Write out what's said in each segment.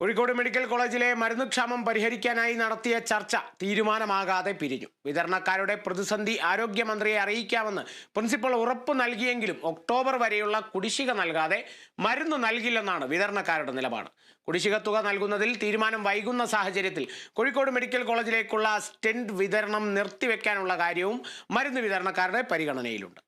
Kozhikode medical കോളേജിലെ മരുന്നുക്ഷാമം പരിഹരിക്കാനായി നടത്തിയ ചർച്ച തീരുമാനമാകാതെ പിരിഞ്ഞു. വിതരണക്കാരുടെ പ്രതിസന്ധി ആരോഗ്യമന്ത്രിയെ അറിയിക്കാമെന്ന് പ്രിൻസിപ്പൽ ഉറപ്പ് നൽകിയെങ്കിലും ഒക്ടോബർ വരെയുള്ള കുടിശ്ശിക നൽകാതെ മരുന്ന് നൽകില്ലെന്നാണ് വിതരണക്കാരുടെ നിലപാട്. കുടിശ്ശിക തുക നൽകുന്നതിൽ തീരുമാനം വൈകുന്ന സാഹചര്യത്തിൽ കോഴിക്കോട് മെഡിക്കൽ കോളേജിലേക്കുള്ള സ്റ്റെന്റ് വിതരണം നിർത്തിവെക്കാനുള്ള കാര്യവും മരുന്ന് വിതരണക്കാരുടെ പരിഗണനയിലുണ്ട്.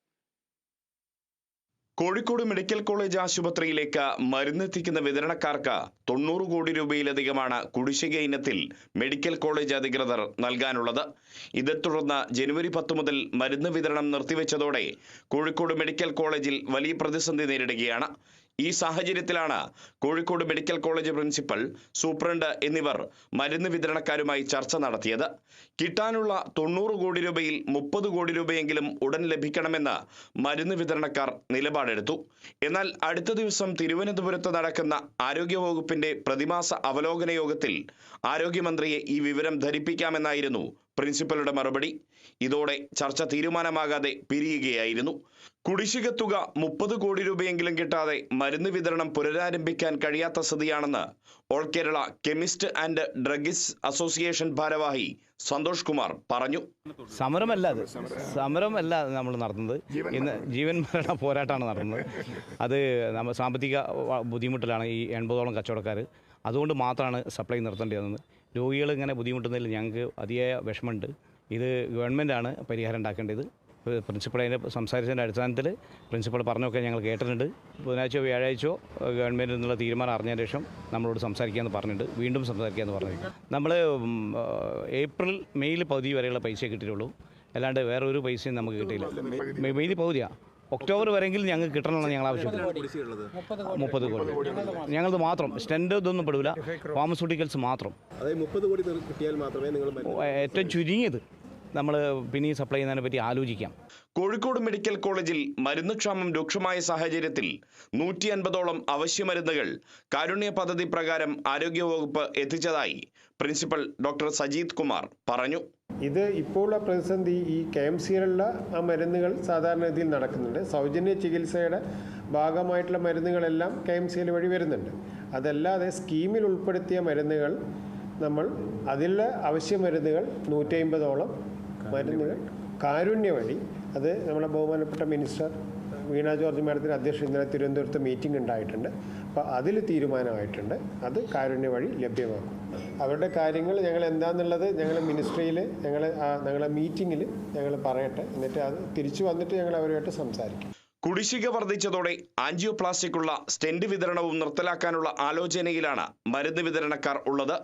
കോഴിക്കോട് മെഡിക്കൽ കോളേജ് ആശുപത്രിയിലേക്ക് മരുന്നെത്തിക്കുന്ന വിതരണക്കാർക്ക് തൊണ്ണൂറ് കോടി രൂപയിലധികമാണ് കുടിശ്ശിക ഇനത്തിൽ മെഡിക്കൽ കോളേജ് അധികൃതർ നൽകാനുള്ളത്. ഇതേ തുടർന്ന് ജനുവരി പത്ത് മുതൽ മരുന്ന് വിതരണം നിർത്തിവെച്ചതോടെ കോഴിക്കോട് മെഡിക്കൽ കോളേജിൽ വലിയ പ്രതിസന്ധി നേരിടുകയാണ്. ഈ സാഹചര്യത്തിലാണ് Kozhikode medical college principal superintendent എന്നിവർ മരുന്ന് വിതരണക്കാരുമായി ചർച്ച നടത്തിയത്. കിട്ടാനുള്ള തൊണ്ണൂറ് കോടി രൂപയിൽ മുപ്പത് കോടി രൂപയെങ്കിലും ഉടൻ ലഭിക്കണമെന്ന് മരുന്ന് വിതരണക്കാർ നിലപാടെടുത്തു. എന്നാൽ അടുത്ത ദിവസം തിരുവനന്തപുരത്ത് നടക്കുന്ന ആരോഗ്യവകുപ്പിന്റെ പ്രതിമാസ അവലോകന യോഗത്തിൽ ആരോഗ്യമന്ത്രിയെ ഈ വിവരം ധരിപ്പിക്കാമെന്നായിരുന്നു പ്രിൻസിപ്പലുടെ മറുപടി. ഇതോടെ ചർച്ച തീരുമാനമാകാതെ പിരിയുകയായിരുന്നു. കുടിശ്ശിക തുക മുപ്പത് കോടി രൂപയെങ്കിലും കിട്ടാതെ മരുന്ന് വിതരണം പുനരാരംഭിക്കാൻ കഴിയാത്ത സ്ഥിതിയാണെന്ന് all Kerala chemist and druggists association ഭാരവാഹി സന്തോഷ് കുമാർ പറഞ്ഞു. സമരമല്ല അത്. സമരമല്ല നമ്മൾ നടത്തുന്നത്. ഇന്ന് ജീവൻ മരണ പോരാട്ടമാണ് നടത്തുന്നത്. അത് നമ്മൾ സാമ്പത്തിക ബുദ്ധിമുട്ടിലാണ് ഈ എൺപതോളം കച്ചവടക്കാർ. അതുകൊണ്ട് മാത്രമാണ് സപ്ലൈ നിർത്തേണ്ടി വന്നത്. രോഗികൾ ഇങ്ങനെ ബുദ്ധിമുട്ടുന്നതിൽ ഞങ്ങൾക്ക് അതിയായ വിഷമമുണ്ട്. ഇത് ഗവൺമെന്റാണ് പരിഹാരം ഉണ്ടാക്കേണ്ടത്. പ്രിൻസിപ്പൾ അതിന്റെ സംസാരിച്ചതിന്റെ അടിസ്ഥാനത്തിൽ പ്രിൻസിപ്പൾ പറഞ്ഞൊക്കെ ഞങ്ങൾ കേട്ടിട്ടുണ്ട്. ബുധനാഴ്ചയോ വ്യാഴാഴ്ചയോ ഗവൺമെന്റ് നിന്നുള്ള തീരുമാനം അറിഞ്ഞതിന് ശേഷം നമ്മളോട് സംസാരിക്കാമെന്ന് പറഞ്ഞിട്ടുണ്ട്. വീണ്ടും സംസാരിക്കാമെന്ന് പറഞ്ഞു നമ്മൾ ഏപ്രിൽ മെയ്യിൽ പകുതി വരെയുള്ള പൈസ കിട്ടിയിട്ടുള്ളൂ. അല്ലാണ്ട് വേറൊരു പൈസയും നമുക്ക് കിട്ടിയില്ല. മെയ്യിൽ പകുതിയാണ് ഒക്ടോബർ വരെയെങ്കിലും ഞങ്ങൾക്ക് കിട്ടണമെന്ന് ഞങ്ങൾ ആവശ്യപ്പെട്ടു. മുപ്പത് കോടി. ഞങ്ങളത് മാത്രം. സ്റ്റെൻഡ് ഇതൊന്നും പെടില്ല ഫാർമസ്യൂട്ടിക്കൽസ് മാത്രം. ഏറ്റവും ചുരുങ്ങിയത് നമ്മൾ പിന്നെ സപ്ലൈ ചെയ്യുന്നതിനെ പറ്റി ആലോചിക്കാം. കോഴിക്കോട് മെഡിക്കൽ കോളേജിൽ മരുന്നുക്ഷാമം രൂക്ഷമായ സാഹചര്യത്തിൽ നൂറ്റി അൻപതോളം അവശ്യമരുന്നുകൾ കാരുണ്യ പദ്ധതി പ്രകാരം ആരോഗ്യവകുപ്പ് എത്തിച്ചതായി പ്രിൻസിപ്പൽ ഡോക്ടർ സജീത് കുമാർ പറഞ്ഞു. ഇത് ഇപ്പോഴുള്ള പ്രതിസന്ധി ഈ കെ എം സിയിലുള്ള ആ മരുന്നുകൾ സാധാരണഗതിയിൽ നടക്കുന്നുണ്ട്. സൗജന്യ ചികിത്സയുടെ ഭാഗമായിട്ടുള്ള മരുന്നുകളെല്ലാം കെ എം സിയിൽ വഴി വരുന്നുണ്ട്. അതല്ലാതെ സ്കീമിൽ ഉൾപ്പെടുത്തിയ മരുന്നുകൾ നമ്മൾ അതിലുള്ള അവശ്യ മരുന്നുകൾ നൂറ്റി അമ്പതോളം മരുന്നുകൾ കാരുണ്യ വഴി അത് നമ്മുടെ ബഹുമാനപ്പെട്ട മിനിസ്റ്റർ വീണ ജോർജ് മാഡത്തിന്റെ അധ്യക്ഷൻ ഇന്നലെ തിരുവനന്തപുരത്ത് മീറ്റിംഗ് ഉണ്ടായിട്ടുണ്ട്. അപ്പോൾ അതിൽ തീരുമാനമായിട്ടുണ്ട്. അത് കാരുണ്യ വഴി ലഭ്യമാക്കും. അവരുടെ കാര്യങ്ങൾ ഞങ്ങൾ എന്താണെന്നുള്ളത് ഞങ്ങൾ മിനിസ്ട്രിയിൽ ഞങ്ങൾ ഞങ്ങളെ മീറ്റിങ്ങിൽ ഞങ്ങൾ പറയട്ടെ. എന്നിട്ട് അത് തിരിച്ചു വന്നിട്ട് ഞങ്ങൾ അവരുമായിട്ട് സംസാരിക്കും. കുടിശ്ശിക വർദ്ധിച്ചതോടെ ഉള്ള സ്റ്റെന്റ് വിതരണവും നിർത്തലാക്കാനുള്ള ആലോചനയിലാണ് മരുന്ന് വിതരണക്കാർ ഉള്ളത്.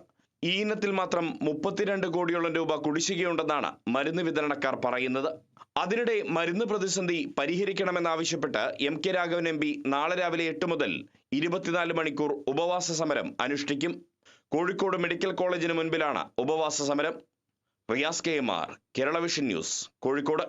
ഈ ഇനത്തിൽ മാത്രം മുപ്പത്തിരണ്ട് കോടിയോളം രൂപ കുടിശ്ശികയുണ്ടെന്നാണ് മരുന്ന് വിതരണക്കാർ പറയുന്നത്. അതിനിടെ മരുന്ന് പ്രതിസന്ധി പരിഹരിക്കണമെന്നാവശ്യപ്പെട്ട് M K Raghavan M P നാളെ രാവിലെ എട്ട് മുതൽ ഇരുപത്തിനാല് മണിക്കൂർ ഉപവാസ സമരം അനുഷ്ഠിക്കും. കോഴിക്കോട് മെഡിക്കൽ കോളേജിന് മുൻപിലാണ് ഉപവാസ സമരം. Riyas K M R Kerala Vision News Kozhikode.